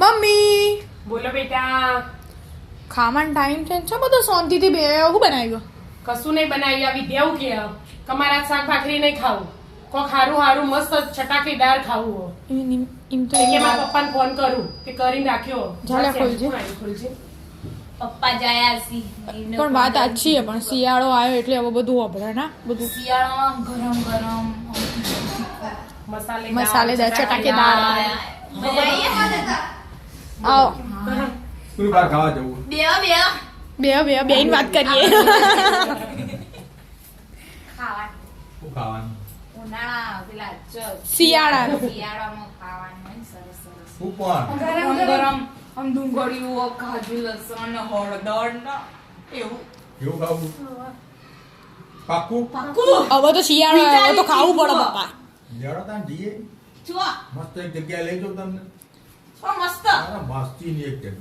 Mummy! બોલો બેટા. ખાવાનો ટાઈમ છે છે બધો શાંતિથી બે હું બનાવ્યો? કશું નહીં બનાવી આવી દેવું કે તમારા શાક ભાખરી નહીં ખાવું. કોક હારું હારું મસ્ત ચટાકેદાર ખાવું હો. એમ તો કે મારા પપ્પાને ફોન કરું તે કરીને રાખ્યો. ઝાલા ખોલજે. ખોલજે. પપ્પા જાયા સી પણ વાત આછી છે પણ શિયાળો આવ્યો એટલે હવે બધું વાપરે ના બધું. શિયાળો ગરમ ગરમ મસાલેદાર મસાલેદાર, ચટાકેદાર. આવી. આવો કોઈ બાર ખાવા જવું. બે બે બે બે બેન વાત કરીએ. ખાવાનું. શું ખાવાનું? ઉનાળા પેલા ચ- શિયાળામાં ખાવાનું સરસ સરસ. શું ગરમ ગરમ. આમ ડુંગળીઓ કાજુ લસણ હળદર એવું. એવું ખાવું? પાક્કું? હવે તો શિયાળો આવ્યો તો ખાવું પડે પપ્પા. તાન જઈએ. મસ્ત એક જગ્યાએ લઈ જાઉં તમને.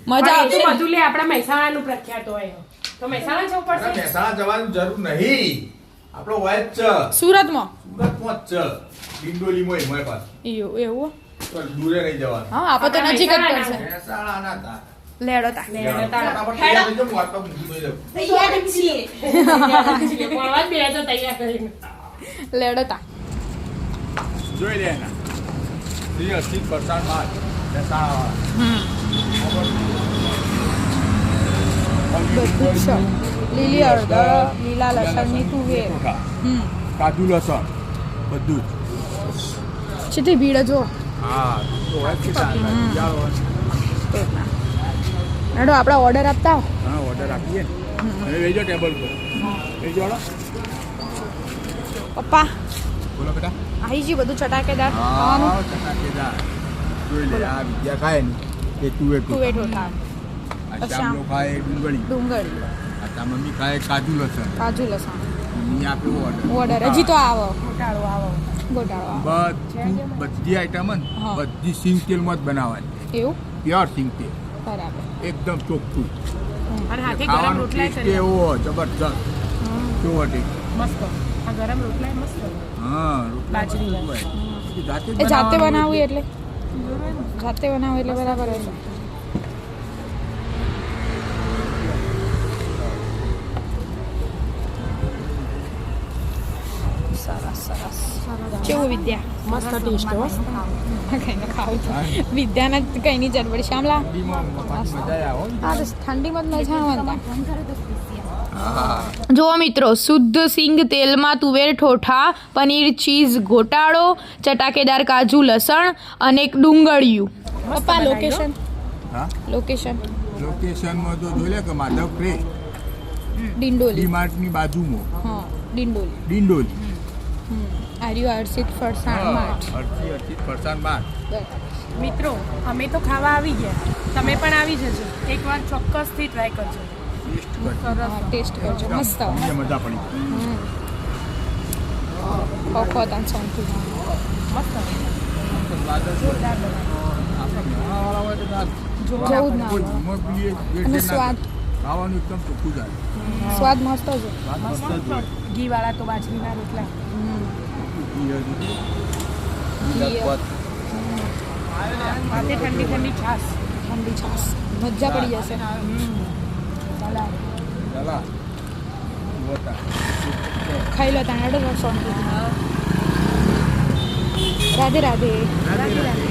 મજા પણ એ તો આવશે. બધું લે આપણા મહેસાણાનું પ્રખ્યાત હોય. તો મહેસાણા જવું પડશે? મહેસાણા જવાની જરૂર નહીં. આપણો હોય જ સુરતમાં? સુરતમાં જ ડિંડોલીમાં મારી પાસે એવું? એવું દૂરે નહીં જવાનું. હા આપણે તો નજીક જ પડશે. મહેસાણાના તા. લેડો તા. ફટાફટ તૈયાર થઈ જાઉં, વાટમાં મૂકી દઈ દઉં. તૈયાર છીએ. ભણવા બે તો તૈયાર કરીને. લેડો તા. જોઈ લે એના. શ્રી અસિત પ્રસાદ બાદ બધું જ લીલી હળદર લીલા લસણની તુવેર હમ કાજુ લસણ બધું જ કેટલી ભીડ જો હા. લેડો આપણે ઓર્ડર આપતા. હા ઓર્ડર આપીએ હવે લઈ ટેબલ પર લઈ પપ્પા બોલો બેટા આઈ જી બધું ચટાકેદાર. ખાવાનું? ચટાકેદાર. જોઈ આ વિદ્યા ખાય ને એ તુવેર તુવેર ઢોકળા આ ખાય ડુંગળી. ડુંગળી. આ મમ્મી ખાય કાજુ લસણ. કાજુ લસણ. મમ્મી આપ્યો ઓર્ડર ઓર્ડર હજી તો આવો. ગોટાળો આવો. ગોટાળો બધું બધી આઈટમ ને. બધી સિંગ તેલમાં જ બનાવવાની. એવું? પ્યોર સિંગ તેલ બરાબર. એકદમ ચોખ્ખું. અને હાથે ગરમ રોટલા એવો જબરજસ્ત. કેવો મસ્ત. આ ગરમ રોટલા મસ્ત. હા રોટલા. જાતે એટલે? જાતે બનાવું એટલે બરાબર હશે સરસ સરસ કેવું વિદ્યા મસ્ત ટેસ્ટ હો કઈને ખાવું છું વિદ્યાને જ કઈની જરૂર પડી શ્યામલા ઠંડીમાં મફતની મજા આવે હો. હા તો ઠંડીમાં જ મજા આવે ને હા જો મિત્રો શુદ્ધ સિંગ તેલમાં તુવેર ઠોઠા પનીર ચીઝ ગોટાળો ચટાકેદાર કાજુ લસણ અને એક ડુંગળિયું. પપ્પા લોકેશન લોકેશન લોકેશન લોકેશનમાં તો જોઈ લે કે માધવ પ્રે ડિંડોલી. ડીમાર્ટની બાજુમાં. હા ડિંડોલી. ડિંડોલી. આર્યુ હર્ષિત ફરસાણ માર્ટ. અડધી ફરસાણ માર્ટ. મિત્રો અમે તો ખાવા આવી ગયા. તમે પણ આવી જજો. એકવાર ચોક્કસથી ટ્રાય કરજો. ટેસ્ટ કરજો. ટેસ્ટ કરજો. મસ્ત. મજા પડી. ખોખો તાન સોંથી મસ્ત. સ્વાદ. સ્વાદ ખાવાનું એકદમ ચોખ્ખું જાય. સ્વાદ મસ્ત છે ઘી વાળા તો બાજરીના રોટલા. ઠંડી ઠંડી છાશ. ઠંડી છાશ. મજા પડી જશે. खाइलो तांगडो राधे राधे. राधे राधे.